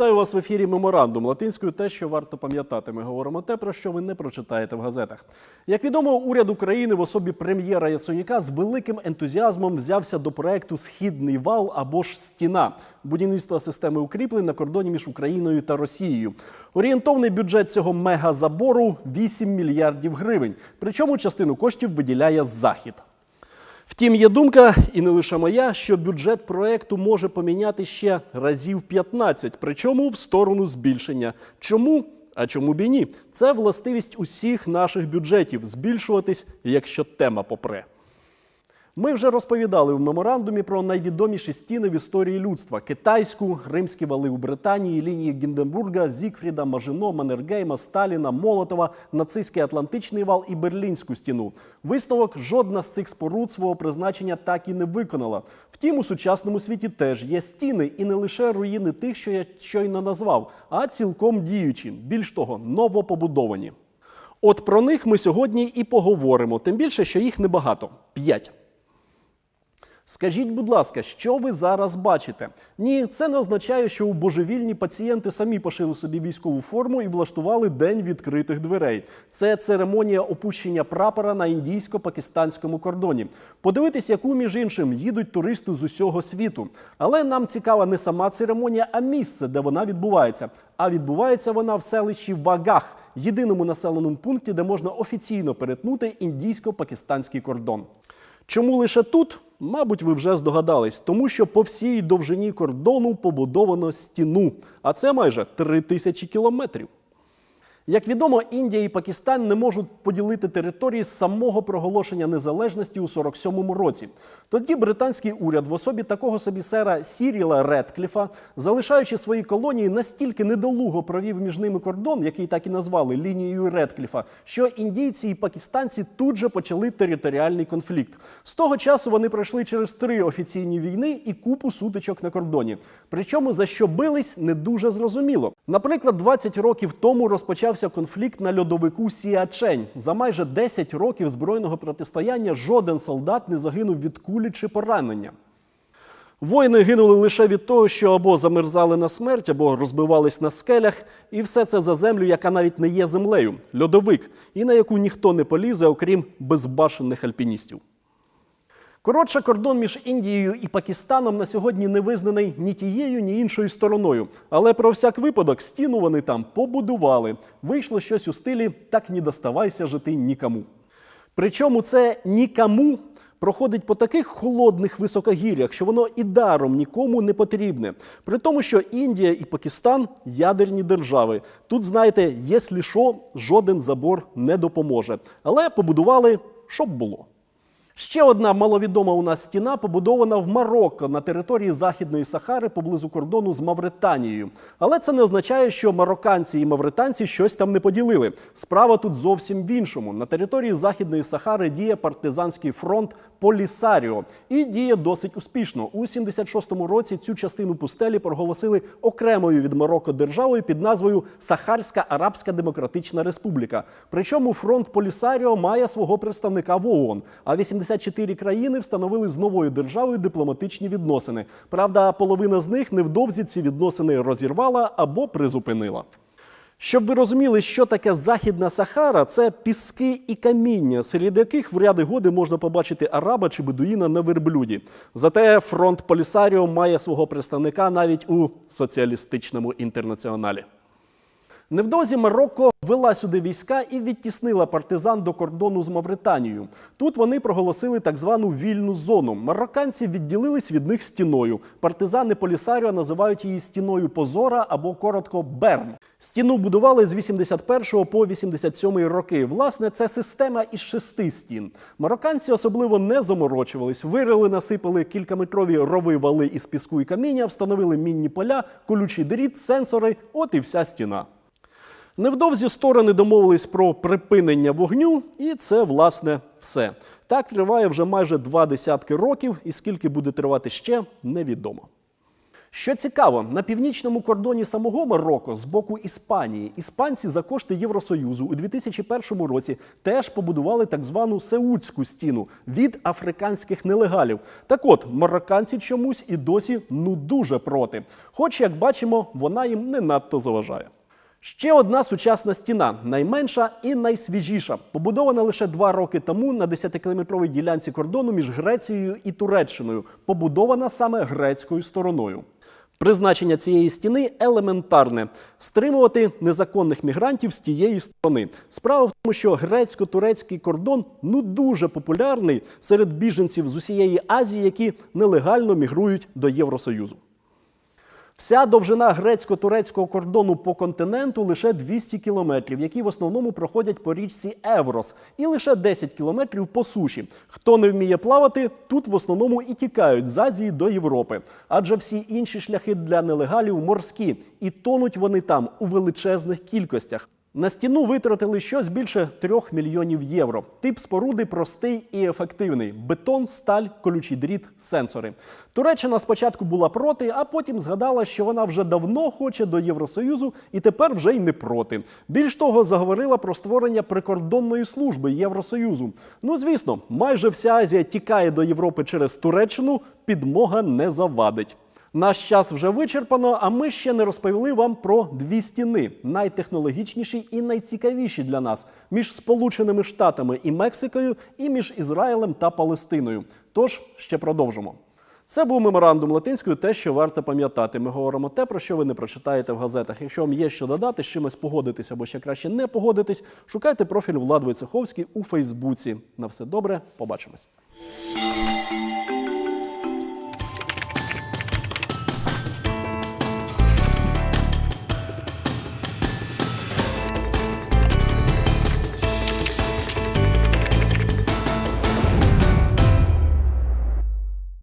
Вітаю вас в ефірі Меморандум. Латинською те, що варто пам'ятати. Ми говоримо те, про що ви не прочитаєте в газетах. Як відомо, уряд України в особі прем'єра Яценюка з великим ентузіазмом взявся до проекту Східний вал або ж стіна будівництва системи укріплень на кордоні між Україною та Росією. Орієнтовний бюджет цього мегазабору 8 мільярдів гривень. Причому частину коштів виділяє захід. Втім, є думка, і не лише моя, що бюджет проекту може поміняти ще разів 15, причому в сторону збільшення. Чому? А чому б і ні? Це властивість усіх наших бюджетів збільшуватись, якщо тема попре. Ми вже розповідали в меморандумі про найвідоміші стіни в історії людства: китайську, римські вали у Британії, лінії Гінденбурга, Зігфріда, Мажино, Маннергейма, Сталіна, Молотова, нацистський Атлантичний вал і Берлінську стіну. Висновок жодна з цих споруд свого призначення так і не виконала. Втім, у сучасному світі теж є стіни, і не лише руїни тих, що я щойно назвав, а цілком діючі, більш того, новопобудовані. От про них ми сьогодні і поговоримо, тим більше, що їх небагато п'ять. Скажіть, будь ласка, що ви зараз бачите? Ні, це не означає, що у божевільні пацієнти самі пошили собі військову форму і влаштували день відкритих дверей. Це церемонія опущення прапора на індійсько-пакистанському кордоні. Подивитись, яку між іншим їдуть туристи з усього світу. Але нам цікава не сама церемонія, а місце, де вона відбувається. А відбувається вона в селищі Вагах, єдиному населеному пункті, де можна офіційно перетнути індійсько-пакистанський кордон. Чому лише тут? Мабуть, ви вже здогадались, тому що по всій довжині кордону побудовано стіну, а це майже три тисячі кілометрів. Як відомо, Індія і Пакистан не можуть поділити території з самого проголошення незалежності у 47-му році. Тоді британський уряд в особі такого собі сера Сіріла Редкліфа, залишаючи свої колонії, настільки недолуго провів між ними кордон, який так і назвали лінією Редкліфа, що індійці і пакистанці тут же почали територіальний конфлікт. З того часу вони пройшли через три офіційні війни і купу сутичок на кордоні. Причому за що бились, не дуже зрозуміло. Наприклад, 20 років тому розпочався конфлікт на льодовику Сіачень. За майже 10 років збройного протистояння жоден солдат не загинув від кулі чи поранення. Воїни гинули лише від того, що або замерзали на смерть, або розбивались на скелях, і все це за землю, яка навіть не є землею льодовик, і на яку ніхто не полізе, окрім безбашених альпіністів. Коротше, кордон між Індією і Пакистаном на сьогодні не визнаний ні тією, ні іншою стороною. Але про всяк випадок стіну вони там побудували. Вийшло щось у стилі так не доставайся жити нікому. Причому це нікому проходить по таких холодних високогір'ях, що воно і даром нікому не потрібне. При тому, що Індія і Пакистан ядерні держави. Тут, знаєте, якщо що, жоден забор не допоможе. Але побудували, щоб було. Ще одна маловідома у нас стіна побудована в Марокко на території Західної Сахари поблизу кордону з Мавританією. Але це не означає, що марокканці і мавританці щось там не поділили. Справа тут зовсім в іншому. На території Західної Сахари діє партизанський фронт Полісаріо і діє досить успішно. У 76-му році цю частину пустелі проголосили окремою від Марокко державою під назвою Сахарська Арабська Демократична Республіка. Причому фронт Полісаріо має свого представника в ООН. А 84 країни встановили з новою державою дипломатичні відносини. Правда, половина з них невдовзі ці відносини розірвала або призупинила. Щоб ви розуміли, що таке Західна Сахара, це піски і каміння, серед яких в ряди годи можна побачити араба чи бедуїна на верблюді. Зате фронт Полісаріо має свого представника навіть у соціалістичному інтернаціоналі. Невдовзі Марокко ввела сюди війська і відтіснила партизан до кордону з Мавританією. Тут вони проголосили так звану вільну зону. Марокканці відділились від них стіною. Партизани Полісаріо називають її стіною позора або коротко Берн. Стіну будували з 81 по 87 роки. Власне, це система із шести стін. Марокканці особливо не заморочувались, вирили, насипали кількаметрові рови вали із піску і каміння, встановили мінні поля, колючий дріт, сенсори. От і вся стіна. Невдовзі сторони домовились про припинення вогню, і це, власне, все. Так триває вже майже два десятки років, і скільки буде тривати ще, невідомо. Що цікаво, на північному кордоні самого Марокко з боку Іспанії іспанці за кошти Євросоюзу у 2001 році теж побудували так звану Сеудську стіну від африканських нелегалів. Так от, марокканці чомусь і досі ну дуже проти. Хоч, як бачимо, вона їм не надто заважає. Ще одна сучасна стіна, найменша і найсвіжіша, побудована лише два роки тому на 10-кілометровій ділянці кордону між Грецією і Туреччиною, побудована саме грецькою стороною. Призначення цієї стіни елементарне стримувати незаконних мігрантів з тієї сторони. Справа в тому, що грецько-турецький кордон ну дуже популярний серед біженців з усієї Азії, які нелегально мігрують до Євросоюзу. Вся довжина грецько-турецького кордону по континенту лише 200 кілометрів, які в основному проходять по річці Еврос, і лише 10 кілометрів по суші. Хто не вміє плавати, тут в основному і тікають з Азії до Європи. Адже всі інші шляхи для нелегалів морські, і тонуть вони там у величезних кількостях. На стіну витратили щось більше трьох мільйонів євро. Тип споруди простий і ефективний: бетон, сталь, колючий дріт, сенсори. Туреччина спочатку була проти, а потім згадала, що вона вже давно хоче до Євросоюзу і тепер вже й не проти. Більш того, заговорила про створення прикордонної служби Євросоюзу. Ну звісно, майже вся Азія тікає до Європи через Туреччину. Підмога не завадить. Наш час вже вичерпано, а ми ще не розповіли вам про дві стіни, найтехнологічніші і найцікавіші для нас між Сполученими Штатами і Мексикою, і між Ізраїлем та Палестиною. Тож ще продовжимо. Це був меморандум латинською, те, що варто пам'ятати. Ми говоримо те, про що ви не прочитаєте в газетах. Якщо вам є що додати, з чимось погодитись або ще краще не погодитись, шукайте профіль Влад Войцеховський у Фейсбуці. На все добре, побачимось.